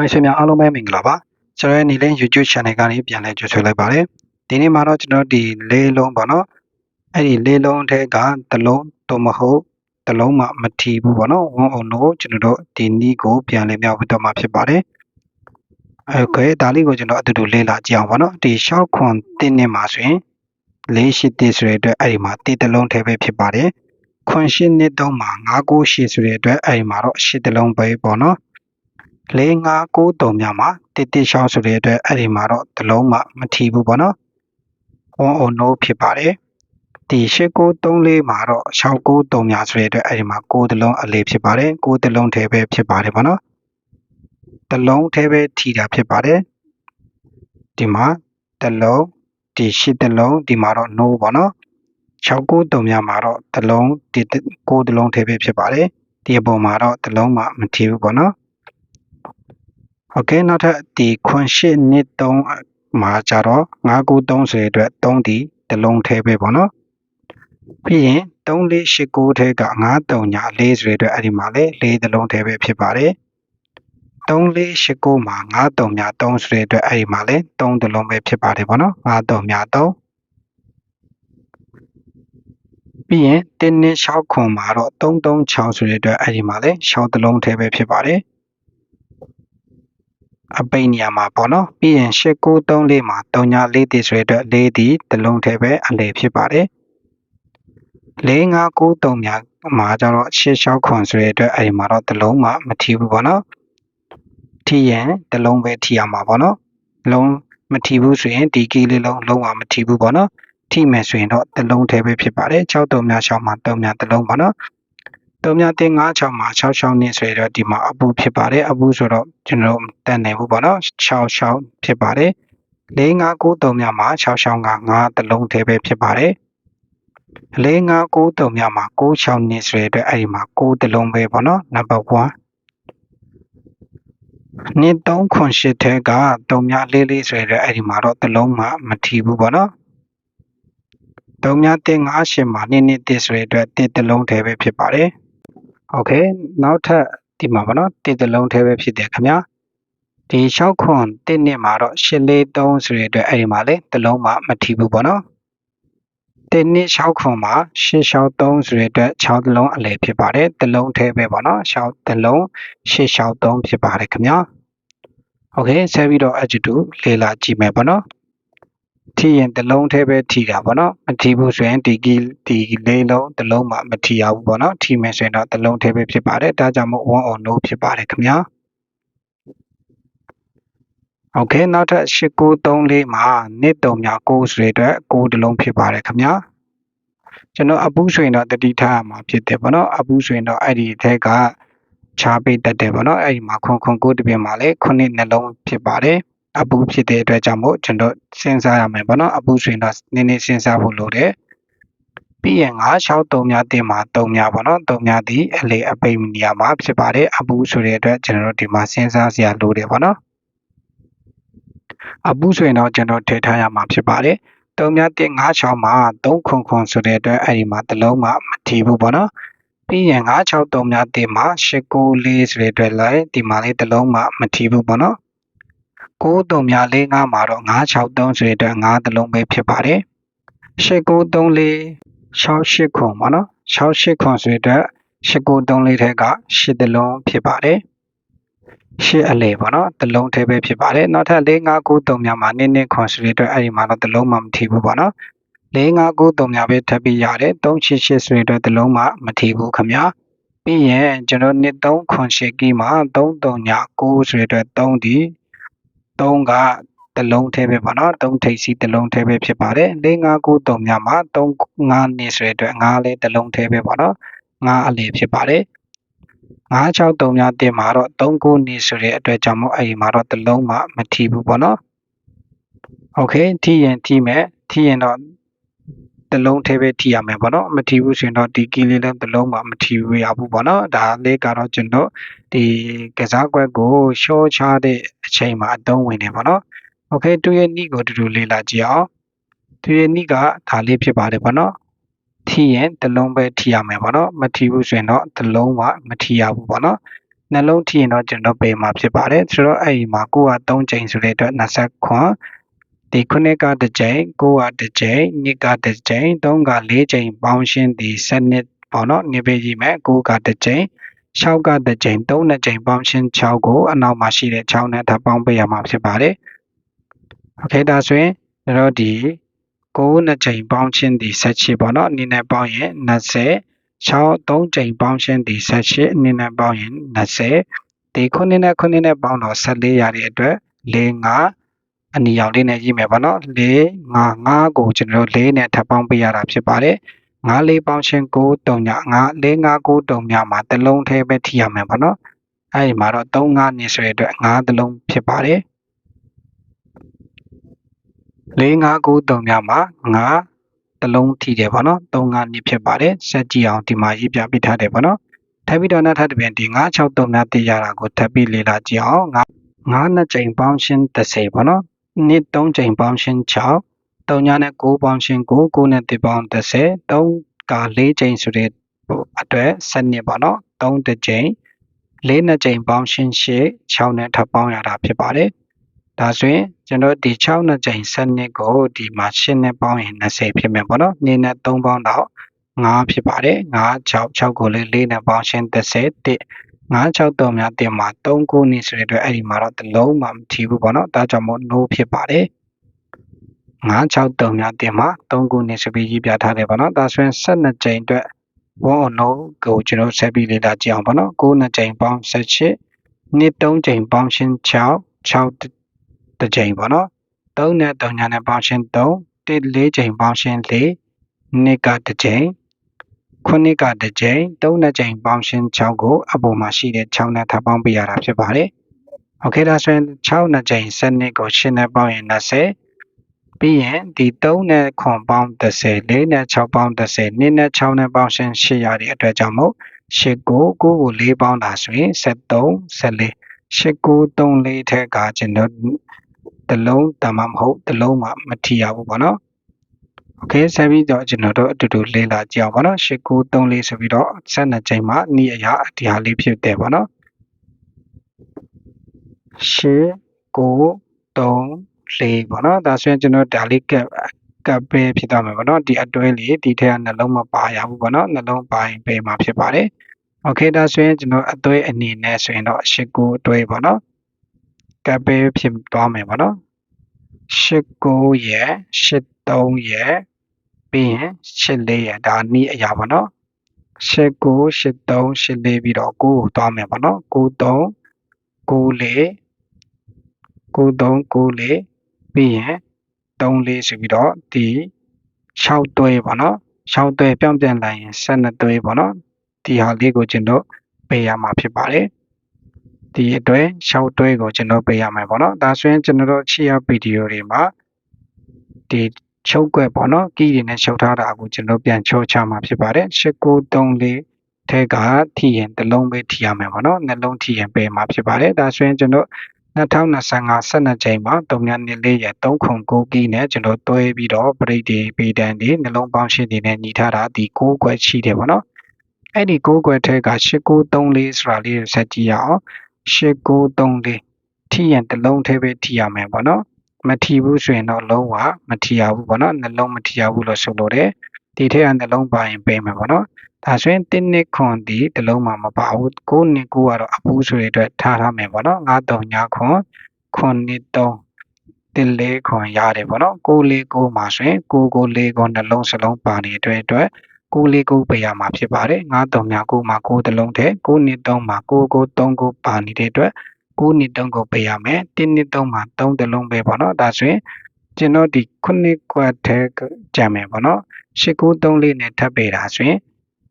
မိုင်ရှင်များအားလုံးပဲမင်္ဂလာပါကျွန်တော်ရဲ့နေလင်း YouTube Channel ကနေပြန်လည်ကြိုဆိုလိုက်ပါတယ်ဒီနေ့မှာတော့ကျွန်တော်ဒီလေးလုံးပေါ့နော်အဲ့ဒီလေးလုံးထဲကသလုံးတော့မဟုတ်သလုံးမှမထီဘူးပေါ့နော်ဝန်းအောင်လို့ကျွန်တော်တို့ဒီနီးကိုပြန်လည်မြောက်ပြတော့မှာဖြစ်ပါတယ်အဲ့ကဲဒါလေးကိုကျွန်တော်အတူတူလေ့လာကြအောင်ပေါ့နော်ဒီရှောက်ခွန်တင်းနေမှာဆိုရင်လေးရှိတဲ့ဆိုတဲ့အတွက်အဲ့ဒီမှာတေတလုံးထဲပဲဖြစ်ပါတယ်ခွန်ရှင်းနှစ်သုံးမှာ9 9ရှိဆိုတဲ့အတွက်အဲ့ဒီမှာတော့ရှစ်တလုံးပဲပေါ့နော် ၄၅၉တုံများမှာတစ်တစ်ရှောက်ဆိုတဲ့အတွက်အဲ့ဒီမှာတော့တစ်လုံးမှမထီဘူးပေါ့နော်ဝန်းအောင်လို့ဖြစ်ပါတယ်ဒီ၈၉၃၄မှာတော့၆၉တုံများဆိုတဲ့အတွက်အဲ့ဒီမှာ၉တလုံးအလေးဖြစ်ပါတယ်၉တလုံးထဲပဲဖြစ်ပါတယ်ပေါ့နော်တလုံးထဲပဲထီတာဖြစ်ပါတယ်ဒီမှာတလုံးဒီ၈တလုံးဒီမှာတော့ no ပေါ့နော်6 9တုံများမှာတော့တလုံးဒီ9တလုံးထဲပဲဖြစ်ပါတယ်ဒီအပေါ်မှာတော့တလုံးမှမထီဘူးပေါ့နော် โอเคနောက်ထပ်ဒီခွန်ရှစ်နှစ်3မှာကြတော့993ဆိုတဲ့အတွက်3ဒီတလုံးထဲပဲပေါ့နော်ပြီးရင်3489ထဲက93ညာ4ဆိုတဲ့အတွက်အဲ့ဒီမှာလေ4တလုံးထဲပဲဖြစ်ပါတယ်3489မှာ93ညာ3ဆိုတဲ့အတွက်အဲ့ဒီမှာလေ3တလုံးပဲဖြစ်ပါတယ်ပေါ့နော်93ညာ3ပြီးရင်တင်းနှစ်6ခွန်မှာတော့336ဆိုတဲ့အတွက်အဲ့ဒီမှာလေ6တလုံးထဲပဲဖြစ်ပါတယ် အပိတ်နေရာမှာပေါ့နော်ပြီးရင်8934မှာ39တည်ဆိုတဲ့အတွက်4ဒီတလုံးထဲပဲအလယ်ဖြစ်ပါတယ်4593များမှာကျတော့86ခွန်ဆိုတဲ့အတွက်အဲဒီမှာတော့တလုံးမှမထီဘူးပေါ့နော်ထီရင်တလုံးပဲထီရမှာပေါ့နော်လုံးမထီဘူးဆိုရင်ဒီကီလေးလုံးလုံးဝမထီဘူးပေါ့နော်ထိမယ်ဆိုရင်တော့တလုံးထဲပဲဖြစ်ပါတယ်6တုံများ6မှာ3များတလုံးပေါ့နော် 3များ3 5 6မှာ6 6နဲ့ဆိုရတော့ဒီမှာအပူဖြစ်ပါတယ်အပူဆိုတော့ကျွန်တော်တန်နေဘူးပေါ့နော်6 6ဖြစ်ပါတယ်4 5 9 3များမှာ6 6က9တလုံးထဲပဲဖြစ်ပါတယ်4 5 9 3များမှာ6 6နဲ့ဆိုရတဲ့အဲ့ဒီမှာ9တလုံးပဲပေါ့နော်နံပါတ်1နှစ်3ခွန်8ထဲက3များလေးလေးဆိုရတဲ့အဲ့ဒီမှာတော့တလုံးမှမထီဘူးပေါ့နော်3များ1 5 8မှာနှစ်နှစ်တစ်ဆိုရတဲ့တစ်တလုံးထဲပဲဖြစ်ပါတယ် โอเคနောက်ထပ်ဒီမှာပေါ့နော်တစ်တလုံးထဲပဲဖြစ်တယ်ခင်ဗျာဒီ6ခွန်တစ်နှစ်မှာတော့843ဆိုရတဲ့အဲ့ဒီမှာလေတလုံးမှမထီဘူးပေါ့နော်တစ်နှစ်6ခွန်မှာ863ဆိုရတဲ့6တလုံးအလယ်ဖြစ်ပါတယ်တလုံးထဲပဲပေါ့နော်6တလုံး863ဖြစ်ပါတယ်ခင်ဗျာโอเคဆက်ပြီးတော့ adjective လေ့လာကြည့်မယ်ပေါ့နော် ထီရင်တလုံးထဲပဲထီတာပေါ့နော်မထီဘူးဆိုရင်ဒီကီဒီလေးလုံးတလုံးမှမထီရဘူးပေါ့နော်ထီမယ်ဆိုရင်တော့တလုံးထဲပဲဖြစ်ပါတယ်ဒါကြောင့်မို့ one or no ဖြစ်ပါတယ်ခင်ဗျာโอเคနောက်ထပ်8934မှာနှစ်တုံများ6ဆိုတဲ့အတွက်6တလုံးဖြစ်ပါတယ်ခင်ဗျာကျွန်တော်အပူးဆိုရင်တော့တတိထားရမှာဖြစ်တယ်ပေါ့နော်အပူးဆိုရင်တော့အဲ့ဒီအထက်ကချားပိတ်တတ်တယ်ပေါ့နော်အဲ့ဒီမှာခွန်ခွန်ကိုတပြင်မှာလည်းခုနှစ်နှလုံးဖြစ်ပါတယ် အပူဖြစ်တဲ့အတွက်ကြောင့်မို့ကျွန်တော်စဉ်းစားရမယ်ပေါ့နော်အပူဆိုရင်တော့နည်းနည်းစဉ်းစားဖို့လိုတယ်ပြီးရင်963များတင်မှာ3များပေါ့နော်3များဒီအလေအပိတ်နေရာမှာဖြစ်ပါတယ်အပူဆိုတဲ့အတွက်ကျွန်တော်တို့ဒီမှာစဉ်းစားစရာလိုတယ်ပေါ့နော်အပူဆိုရင်တော့ကျွန်တော်ထည့်ထားရမှာဖြစ်ပါတယ်3များ1 56မှာ3ခွန်ခွန်ဆိုတဲ့အတွက်အဲ့ဒီမှာတစ်လုံးမှမထီဘူးပေါ့နော်ပြီးရင်963များ1မှာ894ဆိုတဲ့အတွက်လည်းဒီမှာလေးတစ်လုံးမှမထီဘူးပေါ့နော် 9တုံများ4 5မှာတော့963ဆိုတဲ့အတွက်9တလုံးပဲဖြစ်ပါတယ်8934 68ခွန်ပေါ့နော်68ခွန်ဆိုတဲ့8934ထဲက8တလုံးဖြစ်ပါတယ်ရှစ်အလေပေါ့နော်တလုံးထဲပဲဖြစ်ပါတယ်နောက်ထပ်4 5 9 3များမှာနင်းနင်းခွန်ဆိုတဲ့အတွက်အဲ့ဒီမှာတော့တလုံးမှမထီဘူးပေါ့နော်4 5 9 3များပဲထပ်ပြီးရတယ်3 8 8ဆိုတဲ့အတွက်တလုံးမှမထီဘူးခင်ဗျာပြီးရင်ကျွန်တော်နှစ်3ခွန်ရှစ်ကီမှာ3 3ည9ဆိုတဲ့အတွက်3ဒီ 3ကတလုံးထဲပဲပေါ့နော်3ထိပ်စီးတလုံးထဲပဲဖြစ်ပါတယ်၄၅9 3များမှာ3 5နှစ်ဆိုတဲ့အတွက်5လည်းတလုံးထဲပဲပေါ့နော်5အလေဖြစ်ပါတယ်963များတင်မှာတော့39နှစ်ဆိုတဲ့အတွက်ကြောင့်မို့အဲ့ဒီမှာတော့တလုံးမှမထီဘူးပေါ့နော်။ Okay ထီရင်ထီမယ်ထီရင်တော့ တလုံးထဲပဲထီရမယ်ပေါ့နော်မထီဘူးဆိုရင်တော့ဒီကီလေးလည်းတလုံးမှမထီဘူးရဘူးပေါ့နော်ဒါလေးကတော့ကျွန်တော်ဒီကစားကွက်ကိုရှော့ချတဲ့အချိန်မှာအသုံးဝင်နေပေါ့နော်โอเคသူရဲ့နိကိုတူတူလေးလာကြည့်အောင်သူရဲ့နိကဒါလေးဖြစ်ပါတယ်ပေါ့နော်ထီရင်တလုံးပဲထီရမယ်ပေါ့နော်မထီဘူးဆိုရင်တော့တလုံးမှမထီရဘူးပေါ့နော် နှလုံးထိရင်တော့ကျွန်တော်ပေးမှာဖြစ်ပါတယ်ဆိုတော့အဲ့ဒီမှာကိုက3ချိန်ဆိုတဲ့အတွက်20ခွန် ဒီခုနှစ်ကတစ်ကြိမ်ကိုကတစ်ကြိမ်နှစ်ကတစ်ကြိမ်သုံးက4ကြိမ်ပေါင်းရှင်းဒီ7နှစ်ပေါ့နော်နေပေးကြည့်မယ်ကိုကတစ်ကြိမ်6ကတစ်ကြိမ်3နှစ်ကြိမ်ပေါင်းရှင်း6ကိုအနောက်မှာရှိတဲ့6နဲ့ထပ်ပေါင်းပေးရမှာဖြစ်ပါတယ်โอเคဒါဆိုရင်ကျွန်တော်ဒီ9နှစ်ကြိမ်ပေါင်းရှင်းဒီ18ပေါ့နော်အနေနဲ့ပေါင်းရင်20 6 3ကြိမ်ပေါင်းရှင်းဒီ18အနေနဲ့ပေါင်းရင်20ဒီခုနှစ်နဲ့ခုနှစ်နဲ့ပေါင်းတော့14ရတဲ့အတွက်4 5 အနီရောင်လေးနဲ့ရေးမယ်ပေါ့နော်4 5 5ကိုကျွန်တော်တို့4နဲ့ထပ်ပေါင်းပေးရတာဖြစ်ပါတယ်5 4ပေါင်းရှင်း9 3ည5 4 5 9 3ညမှာတစ်လုံးထဲပဲထိရမယ်ပေါ့နော်အဲဒီမှာတော့3 5နှစ်ဆိုတဲ့အတွက်5တစ်လုံးဖြစ်ပါတယ်4 5 9 3ညမှာ5တစ်လုံးထိတယ်ပေါ့နော်3 5နှစ်ဖြစ်ပါတယ်ဆက်ကြည့်အောင်ဒီမှာရေးပြပေးထားတယ်ပေါ့နော်ထပ်ပြီးတော့နောက်ထပ်တစ်ပြန်ဒီ9 6 3ညတည်ရတာကိုထပ်ပြီးလေ့လာကြည့်အောင်9 9နှစ်ချိန်ပေါင်းရှင်း30ပေါ့နော် နှစ်3ချိန်ပေါင်းရှင်း6 3ညနဲ့9ပေါင်းရှင်း9 9နဲ့1ပေါင်း30 3က4ချိန်ဆိုတဲ့အတွက်7နှစ်ပေါ့နော်3တစ်ချိန်4နှစ်ချိန်ပေါင်းရှင်း8 6နဲ့ထပ်ပေါင်းရတာဖြစ်ပါတယ်ဒါဆိုရင်ကျွန်တော်ဒီ6နှစ်ချိန်7နှစ်ကိုဒီမှာ8နဲ့ပေါင်းရင်20ဖြစ်မယ်ပေါ့နော်2နဲ့3ပေါင်းတော့5ဖြစ်ပါတယ်5 6 6ကိုလည်း4နဲ့ပေါင်းရှင်း30 1 963များတင်မှာ3ခုနေဆိုတဲ့အတွက်အဲ့ဒီမှာတော့တလုံးမှမထီဘူးပေါ့နော်ဒါကြောင့်မို့ no ဖြစ်ပါတယ်963များတင်မှာ3ခုနေဆိုပြီးရေးပြထားတယ်ပေါ့နော်ဒါဆိုရင်12ကြိမ်အတွက် one or no ကိုကျွန်တော်ဆက်ပြီးလေ့လာကြည့်အောင်ပေါ့နော်9နှစ်ကြိမ်ပေါင်း18နှစ်3ကြိမ်ပေါင်းရှင်း6 6တစ်ကြိမ်ပေါ့နော်3နဲ့3ညာနဲ့ပေါင်းရှင်း3 1 4ကြိမ်ပေါင်းရှင်း4နှစ်ကတစ်ကြိမ် ခုနှစ်ကတစ်ကြိမ်သုံးနှစ်ကြိမ်ပေါင်းရှင်း6ကိုအပေါ်မှာရှိတဲ့6နဲ့ထပ်ပေါင်းပေးရတာဖြစ်ပါတယ်။ Okay ဒါဆိုရင်6နှစ်ကြိမ်7နှစ်ကို8နဲ့ပေါင်းရင်20ပြီးရင်ဒီ3နဲ့ခွန်ပေါင်း30 4နဲ့6ပေါင်း30 2နဲ့6နဲ့ပေါင်းရှင်း8ရတဲ့အတွက်ကြောင့်မို့8ကို9ကို4ပေါင်းတာဆိုရင်73 14 8 9 3 4ထက်ကကျွန်တော်တလုံးတမမဟုတ်တလုံးမှမထီရဘူးပေါ့နော် โอเคဆက်ပြီးတော့ကျွန်တော်တို့အတူတူလေ့လာကြအောင်ပါနော်8934ဆိုပြီးတော့12ချိန်မှာဤအရာဒီဟာလေးဖြစ်တယ်ပေါ့နော်8934ပေါ့နော်ဒါဆိုရင်ကျွန်တော်ဒါလေးကပ်ကပ်ပဲဖြစ်သွားမယ်ပေါ့နော်ဒီအတွဲလေးဒီထက်ကနှလုံးမပါရဘူးပေါ့နော်နှလုံးပါရင်ပဲမှာဖြစ်ပါတယ်โอเคဒါဆိုရင်ကျွန်တော်အသွဲအနေနဲ့ဆိုရင်တော့89အတွဲပေါ့နော်ကပ်ပဲဖြစ်သွားမယ်ပေါ့နော်89ရဲ့83ရဲ့ ပြီးရင်84ရဒါနီးအရာပေါ့နော်89 83 84ပြီးတော့9ကိုသွားမယ်ပေါ့နော်93 94 93 94ပြီးရင်34ဆိုပြီးတော့ဒီ6တွဲပေါ့နော်6တွဲပြောင်းပြန်လိုက်ရင်12တွဲပေါ့နော်ဒီဟာလေးကိုကျွန်တော်ပေးရမှာဖြစ်ပါတယ်ဒီအတွက်6တွဲကိုကျွန်တော်ပေးရမှာပေါ့နော်ဒါဆိုရင်ကျွန်တော်တို့ချီရဗီဒီယိုတွေမှာဒီ ချုပ်ကွက်ပေါ့နော်ကီးတွေနဲ့ချုပ်ထားတာကိုကျွန်တော်ပြန်ချုပ်ချမှာဖြစ်ပါတယ်8934ထဲကထိရင်တစ်လုံးပဲထိရမယ်ပေါ့နော်နှလုံးထိရင်ပဲမှာဖြစ်ပါတယ်ဒါဆိုရင်ကျွန်တော်2025 12ချိန်မှာ3ညနေလေးရ309ကီးနဲ့ကျွန်တော်တွဲပြီးတော့ပရိတ်တွေပေတန်တွေနှလုံးပေါင်းရှင်းတွေနဲ့ညီထားတာဒီ6ကွက်ရှိတယ်ပေါ့နော်အဲ့ဒီ6ကွက်ထဲက8934ဆိုတာလေးကိုဆက်ကြည့်ရအောင်8934ထိရင်တစ်လုံးထဲပဲထိရမယ်ပေါ့နော် မထီဘူးဆိုရင်တော့လုံးဝမထီရဘူးပေါ့နော်နှလုံးမထီရဘူးလို့ဆိုလို့တယ်ဒီထက်ကနှလုံးပါရင်ပေးမယ်ပေါ့နော်ဒါဆိုရင်1နှစ်ခွန်ဒီတစ်လုံးမှမပါဘူး9နှစ်9ကတော့အပူးဆိုတဲ့အတွက်ထားထားမယ်ပေါ့နော်9 3ညခွန်ခွန်နှစ်3တစ်လေးခွန်ရတယ်ပေါ့နော်9လေး9မှာဆိုရင်9 9လေးခွန်နှလုံးစလုံးပါနေတဲ့အတွက်9လေး9ပေးရမှာဖြစ်ပါတယ်9 3ည9မှာ9တစ်လုံးတဲ့9နှစ်3မှာ9 9 3 9ပါနေတဲ့အတွက် 9နှစ်3ကိုပေးရမယ်1နှစ်3မှာ3တလုံးပဲပေါ့နော်ဒါဆိုရင်ကျွန်တော်ဒီ9ခွက်ထဲကြံမယ်ပေါ့နော်8934နဲ့ထပ်ပေးတာဆိုရင်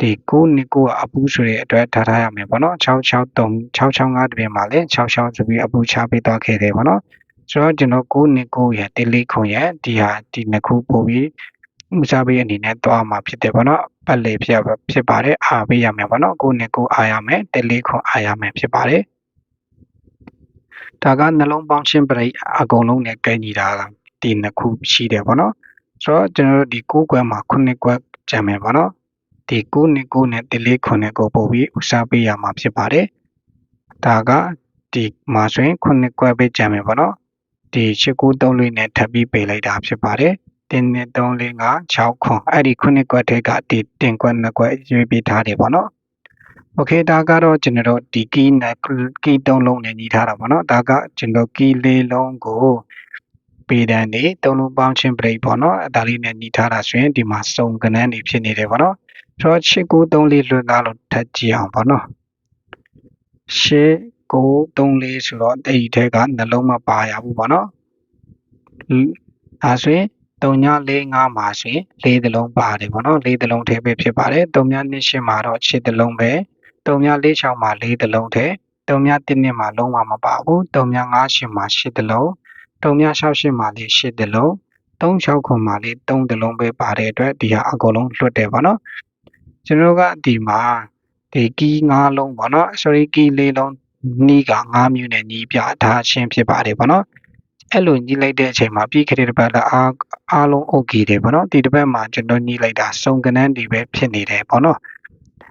ဒီ9နှစ်9ကအပူဆိုတဲ့အတွက်ထားထားရမယ်ပေါ့နော်663 665တပြင်မှာလည်း66ဆိုပြီးအပူချပေးသွားခဲ့တယ်ပေါ့နော်ဆိုတော့ကျွန်တော်9နှစ်9ရဲ့တေလေးခုံရဲ့ဒီဟာဒီနှစ်ခုပို့ပြီးဦးစားပေးအနေနဲ့သွားမှာဖြစ်တယ်ပေါ့နော်ပတ်လေဖြစ်ဖြစ်ပါတယ်အားပေးရမယ်ပေါ့နော်9နှစ်9အားရမယ်တေလေးခုံအားရမယ်ဖြစ်ပါတယ် ဒါကနှလုံးပေါင်းရှင်းပရိတ်အကုန်လုံးနဲ့ကိုင်းညီတာဒီနှစ်ခုရှိတယ်ပေါ့နော်ဆိုတော့ကျွန်တော်တို့ဒီ9ကွက်မှာ9ကွက်ကျန်မယ်ပေါ့နော်ဒီ9နှစ်9နဲ့တလေး9နဲ့ကိုပို့ပြီးဥစားပေးရမှာဖြစ်ပါတယ်ဒါကဒီမှာဆိုရင်ခုနှစ်ကွက်ပဲကြံမယ်ပေါ့နော်ဒီ8934နဲ့ထပ်ပြီးပေးလိုက်တာဖြစ်ပါတယ်တင်းနဲ့3 4 5 6ခွန်အဲ့ဒီခုနှစ်ကွက်ထဲကဒီတင်ကွက်နှစ်ကွက်ရွေးပြီးထားတယ်ပေါ့နော် okay ဒါကတော့ကျွန်တော်တို့ဒီ key နဲ့ key သုံးလုံးနဲ့ညီထားတာပေါ့နော်ဒါကကျွန်တော် key လေးလုံးကိုပေတန်နေသုံးလုံးပေါင်းခြင်းပြိပေါ့နော်အဲဒါလေးနဲ့ညီထားတာဆိုရင်ဒီမှာစုံကနန်းနေဖြစ်နေတယ်ပေါ့နော်ဆိုတော့6934လေးလွတ်သားလို့ထပ်ကြည့်အောင်ပေါ့နော်6934ဆိုတော့အဲ့ဒီထဲကနှလုံးမပါရဘူးပေါ့နော်ဒါဆိုရင်3945မှာဆိုရင်၄သလုံးပါတယ်ပေါ့နော်၄သလုံးထဲပဲဖြစ်ပါတယ်3928မှာတော့6သလုံးပဲ 3946မှာ4သလုံးထဲ3912မှာလုံးဝမပါဘူး3958မှာ8သလုံး3968မှာလည်း8သလုံး36ခုမှာလေး3သလုံးပဲပါတဲ့အတွက်ဒီဟာအကုန်လုံးလွတ်တယ်ပေါ့နော်ကျွန်တော်ကဒီမှာဒီကီး5လုံးပေါ့နော် sorry ကီး4လုံးနီးက5မျိုးနဲ့ညီးပြထားခြင်းဖြစ်ပါတယ်ပေါ့နော်အဲ့လိုညီးလိုက်တဲ့အချိန်မှာပြီးခဲ့တဲ့တစ်ပတ်ကအားအားလုံး okay တယ်ပေါ့နော်ဒီတစ်ပတ်မှာကျွန်တော်ညီးလိုက်တာစုံကနန်းတွေပဲဖြစ်နေတယ်ပေါ့နော်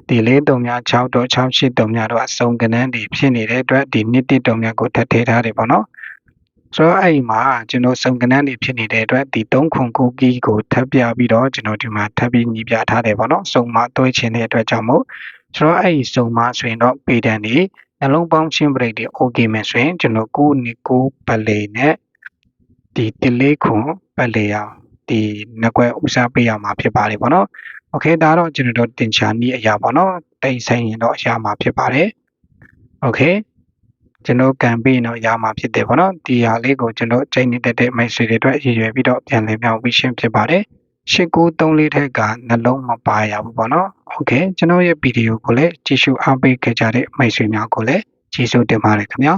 ဒီလေးတုံများ6တော့68တုံများတော့အစုံကနန်းတွေဖြစ်နေတဲ့အတွက်ဒီနှစ်တစ်တုံများကိုထပ်ထည့်ထားတယ်ပေါ့နော်ဆိုတော့အဲ့ဒီမှာကျွန်တော်စုံကနန်းတွေဖြစ်နေတဲ့အတွက်ဒီ3ခွန်ကိုကီးကိုထပ်ပြပြီးတော့ကျွန်တော်ဒီမှာထပ်ပြီးညီးပြထားတယ်ပေါ့နော်စုံမတွဲချင်တဲ့အတွက်ကြောင့်မို့ဆိုတော့အဲ့ဒီစုံမဆိုရင်တော့ပေတန်တွေနှလုံးပေါင်းချင်းပရိတ်တွေ okay မယ်ဆိုရင်ကျွန်တော်9နှစ်9ပလေနဲ့ဒီတလေးခွန်ပလေအောင်ဒီနှစ်ကွဲဥစားပေးရမှာဖြစ်ပါတယ်ပေါ့နော် โอเคဒါတော့ကျွန်တော်တို့တင်ချာနည်းအရာပေါ့နော်တိတ်ဆိုင်ရင်တော့အရာမှာဖြစ်ပါတယ်โอเคကျွန်တော်ကံပေးတော့ရမှာဖြစ်တယ်ပေါ့နော်ဒီဟာလေးကိုကျွန်တော်ချိန်နေတဲ့တဲ့မိတ်ဆွေတွေအတွက်ရည်ရွယ်ပြီးတော့ပြန်လည်မြောက်ပြီးရှင်းဖြစ်ပါတယ်8934ထက်ကနှလုံးမပါရဘူးပေါ့နော်โอเคကျွန်တော်ရဲ့ဗီဒီယိုကိုလည်းကြည့်ရှုအားပေးခဲ့ကြတဲ့မိတ်ဆွေများကိုလည်းကျေးဇူးတင်ပါတယ်ခင်ဗျာ